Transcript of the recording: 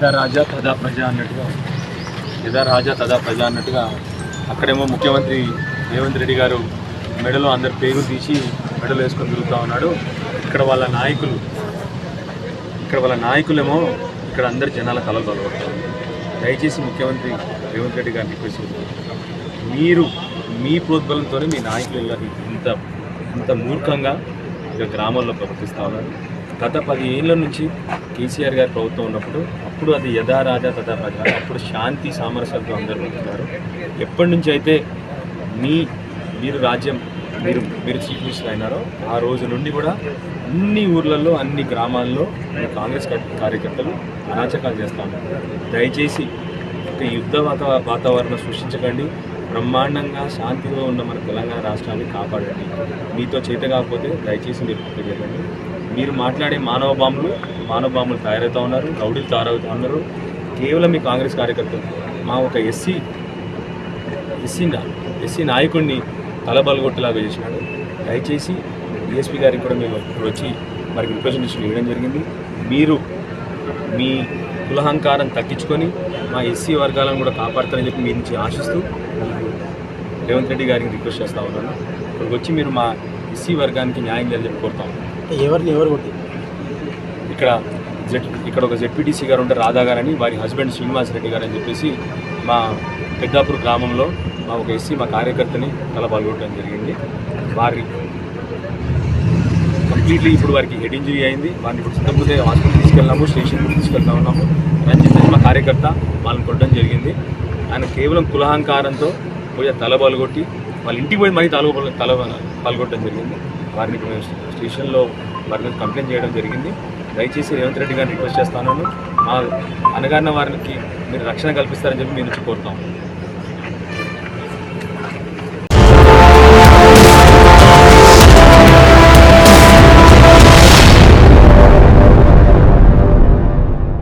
యథా రాజా తదా ప్రజ అన్నట్టుగా యథా రాజా తదా ప్రజ అన్నట్టుగా అక్కడేమో ముఖ్యమంత్రి రేవంత్ రెడ్డి గారు మెడలో అందరి పేరు తీసి మెడలు వేసుకొని తిరుగుతూ ఉన్నాడు. ఇక్కడ వాళ్ళ నాయకులు ఇక్కడ వాళ్ళ నాయకులేమో ఇక్కడ అందరి జనాల కలలు బలపడతారు దయచేసి ముఖ్యమంత్రి రేవంత్ రెడ్డి గారిని రిక్వెస్ట్ మీరు మీ ప్రోద్బలంతోనే మీ నాయకులు ఇంత ఇంత మూర్ఖంగా ఇక గ్రామాల్లో ప్రవర్తిస్తూ ఉన్నారు. గత పది ఏళ్ళ నుంచి కేసీఆర్ గారి ప్రభుత్వం ఉన్నప్పుడు అప్పుడు అది యథా రాజా తథా ప్రజా అప్పుడు శాంతి సామరస్యంతో అందరూ ఉంటున్నారు. ఎప్పటి నుంచి అయితే మీ మీరు రాజ్యం మీరు మీరు చీఫ్ మినిస్టర్ అయినారో ఆ రోజు నుండి కూడా అన్ని ఊర్లలో అన్ని గ్రామాల్లో కాంగ్రెస్ కార్యకర్తలు అరాచకాలు చేస్తూ ఉన్నారు. దయచేసి ఒక యుద్ధ వాత వాతావరణం సృష్టించకండి. బ్రహ్మాండంగా శాంతిగా ఉన్న మన తెలంగాణ రాష్ట్రాన్ని కాపాడండి. మీతో చేత కాకపోతే దయచేసి మీరు పక్కకు మీరు మాట్లాడే మానవ బాంబులు మానవ బాంబులు తయారవుతూ ఉన్నారు రౌడీలు తయారవుతూ ఉన్నారు. కేవలం మీ కాంగ్రెస్ కార్యకర్తలు మా ఒక ఎస్సీ ఎస్సీ ఎస్సీ నాయకుడిని తలబలగొట్టేలాగా చేసినాడు. దయచేసి డిఎస్పీ గారికి కూడా మేము ఇప్పుడు వచ్చి మరి రిప్రజెంటేషన్ ఇవ్వడం జరిగింది. మీరు మీ కులహంకారం తగ్గించుకొని మా ఎస్సీ వర్గాలను కూడా కాపాడతారని చెప్పి మీ నుంచి ఆశిస్తూ రేవంత్ రెడ్డి గారికి రిక్వెస్ట్ చేస్తూ ఉన్నాను. ఇక్కడికి వచ్చి మీరు మా ఎస్సీ వర్గానికి న్యాయం చేయాలని చెప్పి కోరుతా ఉన్నాను. ఎవరిని ఎవరు కొట్టి ఇక్కడ జెడ్ ఇక్కడ ఒక జెడ్పీటీసీ గారు ఉంటే రాధా గారు అని వారి హస్బెండ్ శ్రీనివాస్ రెడ్డి గారు అని చెప్పేసి మా పెద్దాపూర్ గ్రామంలో మా ఒక ఎస్సీ మా కార్యకర్తని తల పాల్గొట్టడం జరిగింది. వారి కంప్లీట్లీ ఇప్పుడు వారికి హెడ్ ఇంజరీ అయింది. వారిని ఇప్పుడు చింతపూతే హాస్పిటల్ తీసుకెళ్ళాము స్టేషన్ కూడా తీసుకెళ్తా ఉన్నాము. రంజిత్ అని మా కార్యకర్త వాళ్ళని కొట్టడం జరిగింది. ఆయన కేవలం కులహంకారంతో పోయి తల పాల్గొట్టి వాళ్ళ ఇంటికి పోయి మరీ తల తల పాల్గొట్టడం జరిగింది. వారిని మేము స్టేషన్లో వారి మీద కంప్లైంట్ చేయడం జరిగింది. దయచేసి రేవంత్ రెడ్డి గారిని రిక్వెస్ట్ చేస్తాను. మా అనగారిన వారికి మీరు రక్షణ కల్పిస్తారని చెప్పి మీ నుంచి కోరుతాం.